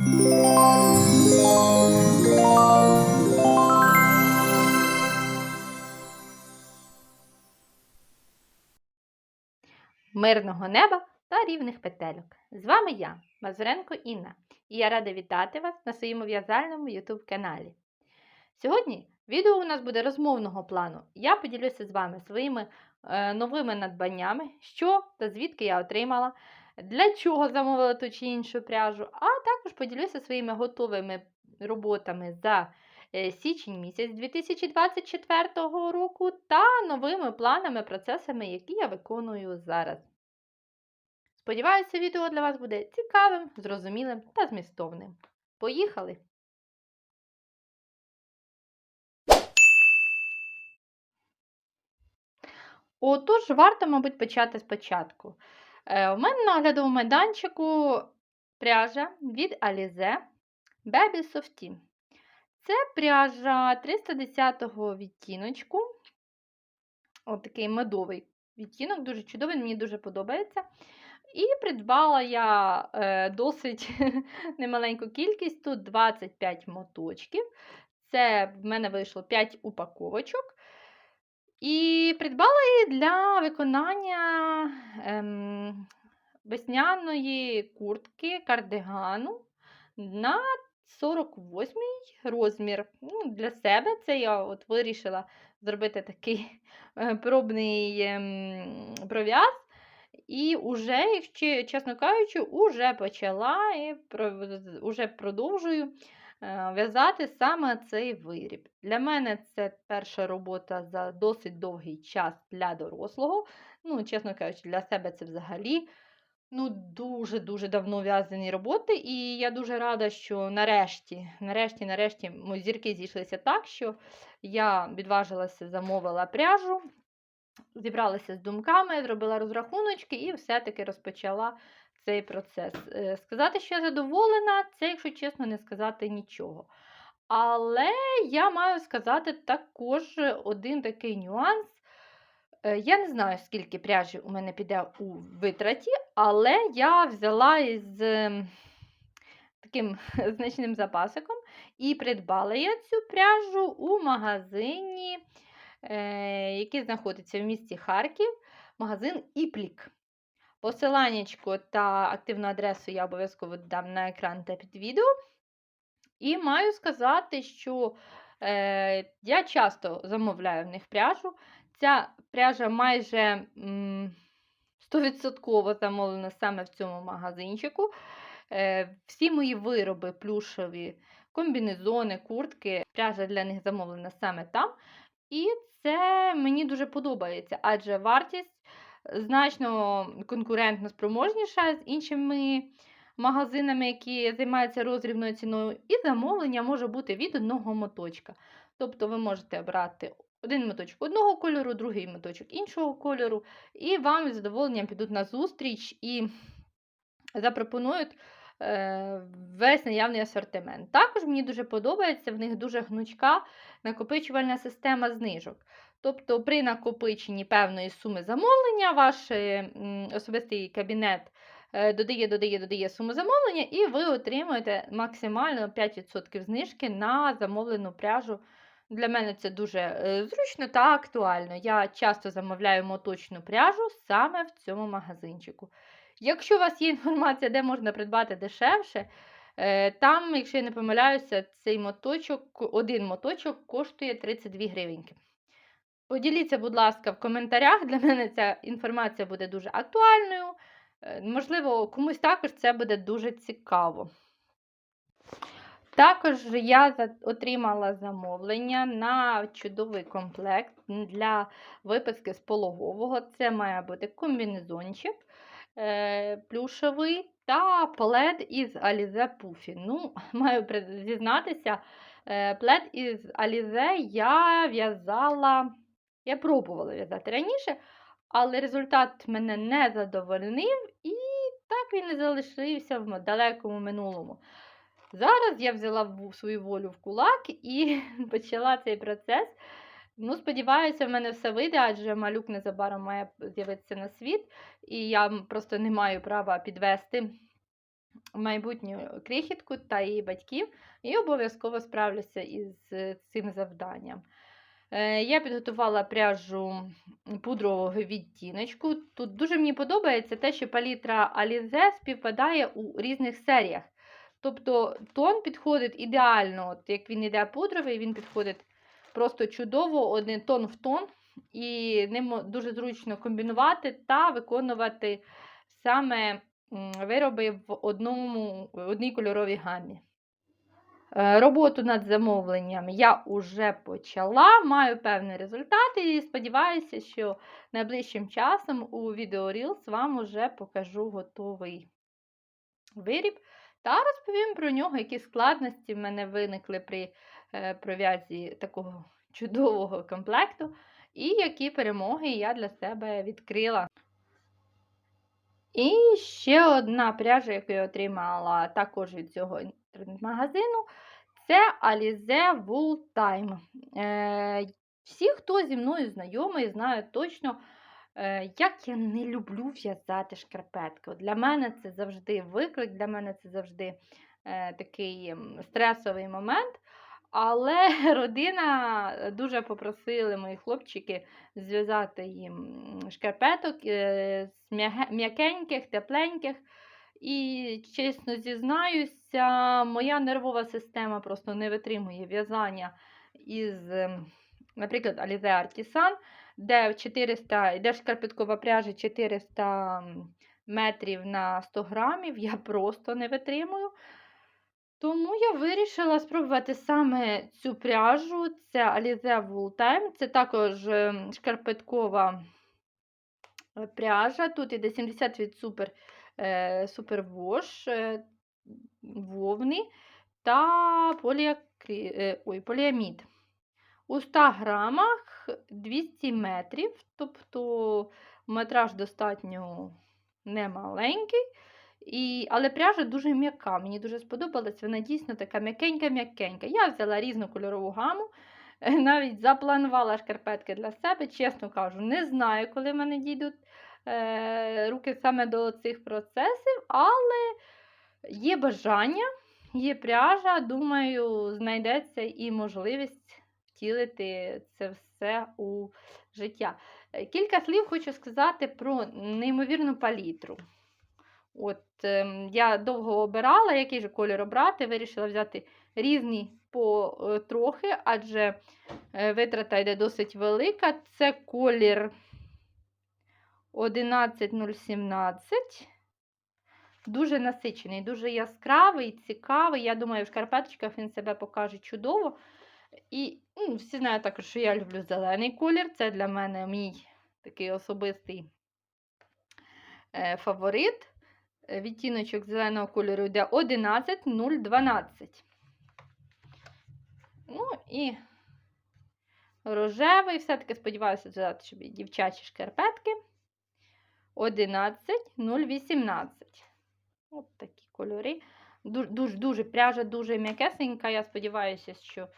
Мирного неба та рівних петельок. З вами я, Мазуренко Інна, і я рада вітати вас на своєму в'язальному YouTube каналі. Сьогодні відео у нас буде розмовного плану. Я поділюся з вами своїми е, новими надбаннями, що та звідки я отримала, для чого замовила ту чи іншу пряжу, а також поділюся своїми готовими роботами за е, січень місяць 2024 року та новими планами, процесами, які я виконую зараз. Сподіваюся, відео для вас буде цікавим, зрозумілим та змістовним. Поїхали! Отож, варто, мабуть, почати спочатку. Е, У мене на оглядовому майданчику пряжа від Alize Baby Softy. Це пряжа 310-го відтіночку. Ось такий медовий відтінок, дуже чудовий, мені дуже подобається. І придбала я е, досить немаленьку кількість, тут 25 моточків. Це в мене вийшло 5 упаковочок. І придбала її для виконання ем, весняної куртки кардигану на 48-й розмір. Ну, Для себе це я от вирішила зробити такий е, пробний ем, пров'яз. І вже, чесно кажучи, уже почала і вже продовжую в'язати саме цей виріб. Для мене це перша робота за досить довгий час для дорослого. Ну, чесно кажучи, для себе це взагалі ну, дуже-дуже давно в'язані роботи. І я дуже рада, що нарешті, нарешті, нарешті, мої зірки зійшлися так, що я відважилася, замовила пряжу зібралася з думками, зробила розрахуночки і все-таки розпочала цей процес. Е, сказати, що я задоволена, це, якщо чесно, не сказати нічого. Але я маю сказати також один такий нюанс. Е, я не знаю, скільки пряжі у мене піде у витраті, але я взяла із ем, таким значним запасиком і придбала я цю пряжу у магазині Е, який знаходиться в місті Харків, магазин Іплік. Посиланнячко та активну адресу я обов'язково дам на екран та під відео. І маю сказати, що е, я часто замовляю в них пряжу. Ця пряжа майже м, 100% замовлена саме в цьому магазинчику. Е, Всі мої вироби плюшові, комбінезони, куртки, пряжа для них замовлена саме там. І це мені дуже подобається, адже вартість значно конкурентно спроможніша з іншими магазинами, які займаються розрібною ціною, і замовлення може бути від одного моточка. Тобто ви можете брати один моточок одного кольору, другий моточок іншого кольору, і вам із задоволенням підуть на зустріч і запропонують. Е, весь наявний асортимент. Також мені дуже подобається, в них дуже гнучка накопичувальна система знижок. Тобто, при накопиченні певної суми замовлення, ваш особистий кабінет е, додає, додає, додає суму замовлення, і ви отримуєте максимально 5% знижки на замовлену пряжу. Для мене це дуже е, зручно та актуально. Я часто замовляю моточну пряжу саме в цьому магазинчику. Якщо у вас є інформація, де можна придбати дешевше, е, там, якщо я не помиляюся, цей моточок, один моточок коштує 32 гривеньки. Поділіться, будь ласка, в коментарях. Для мене ця інформація буде дуже актуальною. Е, можливо, комусь також це буде дуже цікаво. Також я отримала замовлення на чудовий комплект для виписки з пологового. Це має бути комбінезончик е, плюшевий та плед із Alize Puffy. Ну, Маю зізнатися, е, плед із Alize я в'язала. Я пробувала в'язати раніше, але результат мене не задовольнив, і так він і залишився в далекому минулому. Зараз я взяла свою волю в кулак і почала цей процес. Ну, Сподіваюся, в мене все вийде, адже малюк незабаром має з'явитися на світ, і я просто не маю права підвести майбутню крихітку та її батьків, і обов'язково справлюся із е, цим завданням. Е, Я підготувала пряжу пудрового відтіночку. Тут дуже мені подобається те, що палітра Alize співпадає у різних серіях. Тобто тон підходить ідеально, от як він іде пудровий, він підходить просто чудово, один тон в тон, і ним дуже зручно комбінувати та виконувати саме вироби в одному, в одній кольоровій гамі. Е, Роботу над замовленням я вже почала, маю певний результат і сподіваюся, що найближчим часом у відео Reels вам уже покажу готовий виріб та розповім про нього, які складності в мене виникли при е, пров'язі такого чудового комплекту, і які перемоги я для себе відкрила. І ще одна пряжа, яку я отримала також від цього інтернет-магазину, це Alize Wool Time. Е, всі, хто зі мною знайомий, знають точно, е, як я не люблю в'язати шкарпетки. Для мене це завжди виклик, для мене це завжди е, такий стресовий момент. Але родина дуже попросили мої хлопчики зв'язати їм шкарпеток е, з м'якеньких, тепленьких. І, чесно зізнаюся, моя нервова система просто не витримує в'язання із, ем, наприклад, Alize Artisan, де 400, де шкарпеткова пряжа 400 метрів на 100 грамів, я просто не витримую. Тому я вирішила спробувати саме цю пряжу. Це Alize Wool Time. Це також ем, шкарпеткова е, пряжа. Тут іде 70 від супер, е, супервош е, вовни та поліакрі... ой, поліамід. У 100 грамах 200 метрів, тобто метраж достатньо немаленький. І, але пряжа дуже м'яка. Мені дуже сподобалась. Вона дійсно така м'якенька-м'якенька. Я взяла різну кольорову гаму, навіть запланувала шкарпетки для себе. Чесно кажу, не знаю, коли в мене дійдуть е, руки саме до цих процесів, але є бажання, є пряжа. Думаю, знайдеться і можливість втілити це все у життя. Е, Кілька слів хочу сказати про неймовірну палітру. От, ем, я довго обирала, який же колір обрати. Вирішила взяти різні по е, адже е, витрата йде досить велика. Це колір 11017. Дуже насичений, дуже яскравий, цікавий. Я думаю, в шкарпеточках він себе покаже чудово. І ну, всі знають також, що я люблю зелений колір. Це для мене мій такий особистий е, фаворит. Відтіночок зеленого кольору йде 11012. Ну і рожевий, все-таки сподіваюся взяти собі дівчачі шкарпетки. 11018. От такі кольори. Дуже, дуже пряжа дуже м'якесенька. Я сподіваюся, що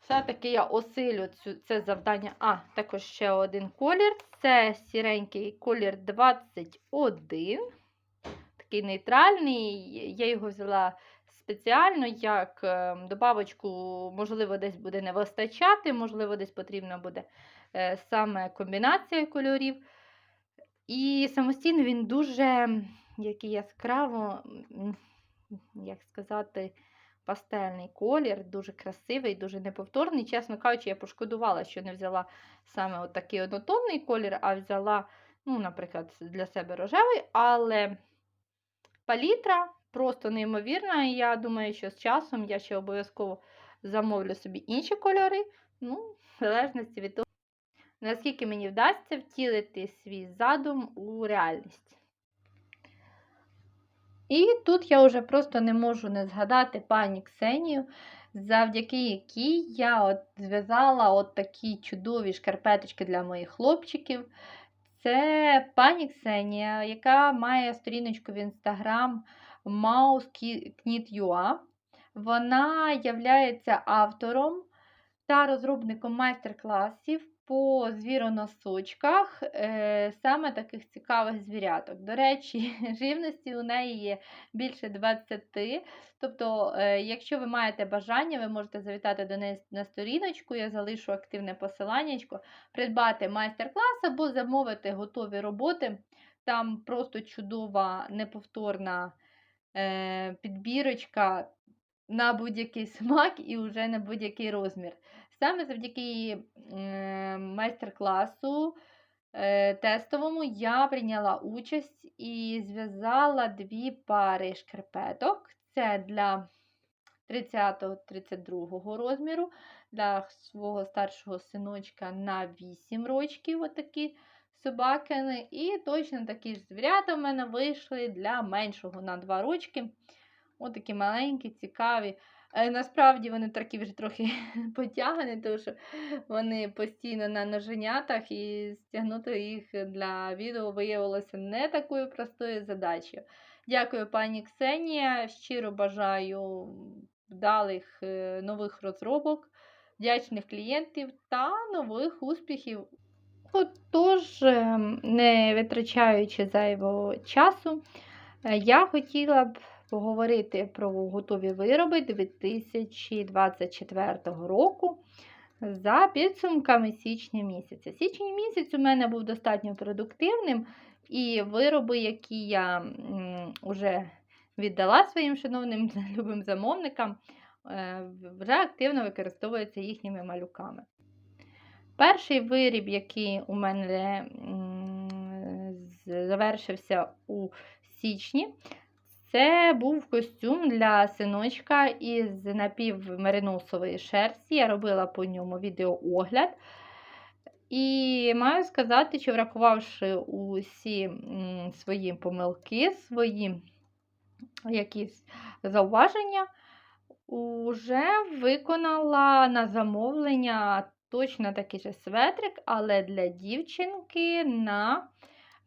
все-таки я осилю цю, це завдання. А, також ще один колір. Це сіренький колір 21. Такий нейтральний. Я його взяла спеціально як е, добавочку, можливо, десь буде не вистачати, можливо, десь потрібна буде е, саме комбінація кольорів. І самостійно він дуже який яскраво, як сказати, пастельний колір, дуже красивий, дуже неповторний. Чесно кажучи, я пошкодувала, що не взяла саме от такий однотонний колір, а взяла, ну, наприклад, для себе рожевий, але палітра просто неймовірна. І я думаю, що з часом я ще обов'язково замовлю собі інші кольори. Ну, в залежності від того, наскільки мені вдасться втілити свій задум у реальність. І тут я вже просто не можу не згадати пані Ксенію, завдяки якій я от зв'язала от такі чудові шкарпеточки для моїх хлопчиків. Це пані Ксенія, яка має сторіночку в інстаграм mausknit.ua. Вона являється автором та розробником майстер-класів по звіроносочках, е, саме таких цікавих звіряток. До речі, живності у неї є більше 20. Тобто, е, якщо ви маєте бажання, ви можете завітати до неї на сторіночку, я залишу активне посиланнячко, придбати майстер-клас або замовити готові роботи. Там просто чудова, неповторна е, підбірочка на будь-який смак і вже на будь-який розмір. Саме завдяки е, майстер-класу е, тестовому я прийняла участь і зв'язала дві пари шкарпеток. Це для 30-32 розміру, для свого старшого синочка на 8 рочків. Отакі собакини. І точно такі ж звірята в мене вийшли для меншого на 2 рочки. Отакі маленькі, цікаві. Е, Насправді вони такі вже трохи потягані, тому що вони постійно на ноженятах, і стягнути їх для відео виявилося не такою простою задачею. Дякую, пані Ксенія. Щиро бажаю вдалих е, нових розробок, вдячних клієнтів та нових успіхів. Отож, ем, не витрачаючи зайвого часу, е, я хотіла б поговорити про готові вироби 2024 року за підсумками січня місяця. Січень місяць у мене був достатньо продуктивним, і вироби, які я вже віддала своїм шановним любим замовникам, е, вже активно використовуються їхніми малюками. Перший виріб, який у мене завершився у січні, це був костюм для синочка із напівмериносової шерсті. Я робила по ньому відеоогляд. І маю сказати, що врахувавши усі свої помилки, свої якісь зауваження, вже виконала на замовлення точно такий же светрик, але для дівчинки на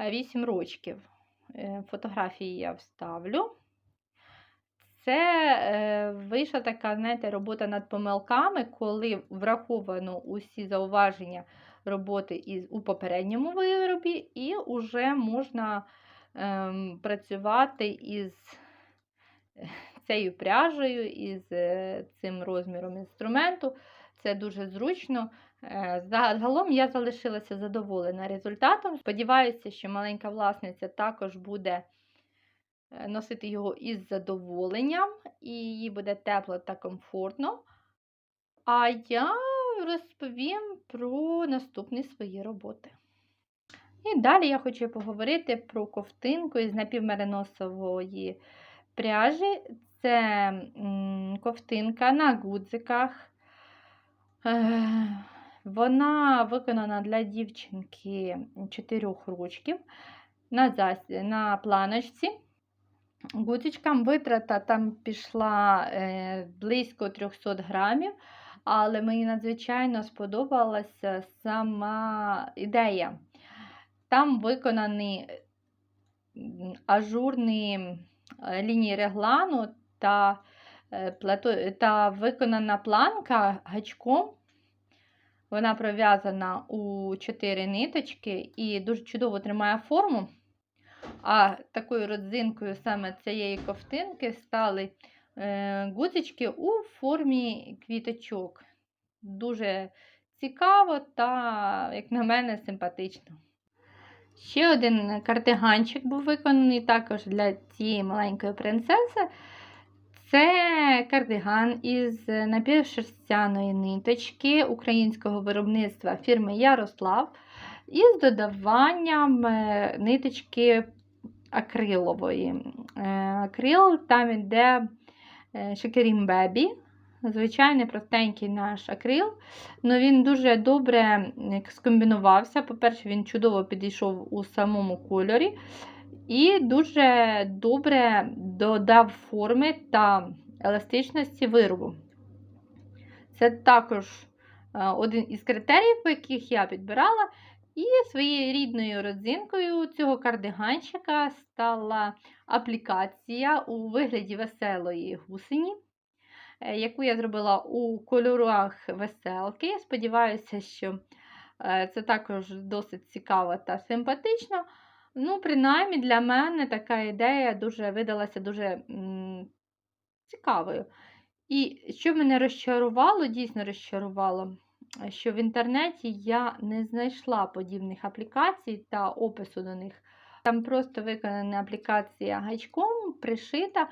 8 рочків. Е, фотографії я вставлю. Це е, вийшла така, знаєте, робота над помилками, коли враховано усі зауваження роботи із, у попередньому виробі, і вже можна е, працювати із цією пряжею, із е, цим розміром інструменту. Це дуже зручно. Е, загалом я залишилася задоволена результатом. Сподіваюся, що маленька власниця також буде е, носити його із задоволенням, і їй буде тепло та комфортно. А я розповім про наступні свої роботи. І далі я хочу поговорити про ковтинку із напівмериносової пряжі. Це ковтинка на гудзиках. Вона виконана для дівчинки 4 рочків на зас... на планочці. Гудзичкам витрата там пішла е, близько 300 грамів, але мені надзвичайно сподобалася сама ідея. Там виконані ажурні е, лінії реглану та, е, та виконана планка гачком. Вона пров'язана у 4 ниточки і дуже чудово тримає форму. А такою родзинкою саме цієї ковтинки стали е, гудзички у формі квіточок. Дуже цікаво та, як на мене, симпатично. Ще один картиганчик був виконаний також для цієї маленької принцеси. Це кардиган із напівшерстяної ниточки українського виробництва фірми Ярослав із додаванням е, ниточки акрилової. Е, акрил там йде Шекерім Бебі. Звичайний простенький наш акрил, але він дуже добре скомбінувався. По-перше, він чудово підійшов у самому кольорі. І дуже добре додав форми та еластичності виробу. Це також е, один із критеріїв, по яких я підбирала. І своєю рідною родзинкою цього кардиганчика стала аплікація у вигляді веселої гусені, е, яку я зробила у кольорах веселки. Сподіваюся, що Е, Це також досить цікаво та симпатично. Ну, принаймні, для мене така ідея дуже видалася дуже м, цікавою. І що мене розчарувало, дійсно розчарувало, що в інтернеті я не знайшла подібних аплікацій та опису до них. Там просто виконана аплікація гачком, пришита,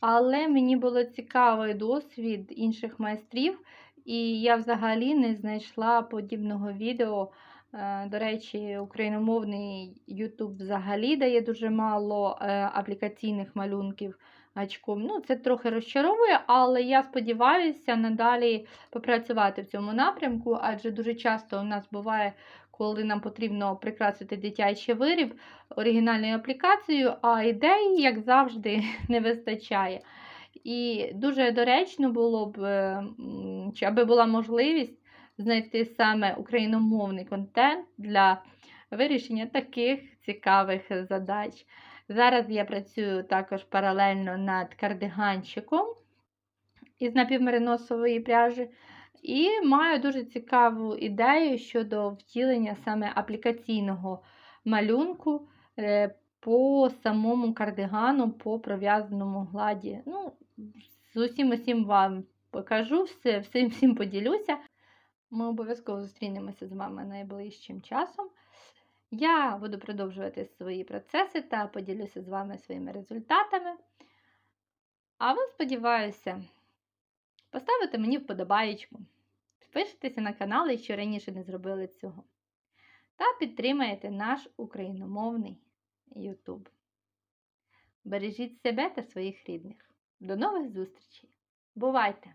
але мені було цікавий досвід інших майстрів, і я взагалі не знайшла подібного відео. Е, До речі, україномовний YouTube взагалі дає дуже мало е, аплікаційних малюнків гачком. Ну, це трохи розчаровує, але я сподіваюся надалі попрацювати в цьому напрямку, адже дуже часто у нас буває, коли нам потрібно прикрасити дитячий виріб оригінальною аплікацією, а ідей, як завжди, не вистачає. І дуже доречно було б, е, аби була можливість знайти саме україномовний контент для вирішення таких цікавих задач. Зараз я працюю також паралельно над кардиганчиком із напівмериносової пряжі. І маю дуже цікаву ідею щодо втілення саме аплікаційного малюнку е, по самому кардигану, по пров'язаному гладі. Ну, з усім усім вам покажу, все, всім всім поділюся. Ми обов'язково зустрінемося з вами найближчим часом. Я буду продовжувати свої процеси та поділюся з вами своїми результатами. А ви, сподіваюся, поставите мені вподобаєчку, підпишитеся на канал, якщо раніше не зробили цього. Та підтримаєте наш україномовний YouTube. Бережіть себе та своїх рідних. До нових зустрічей! Бувайте!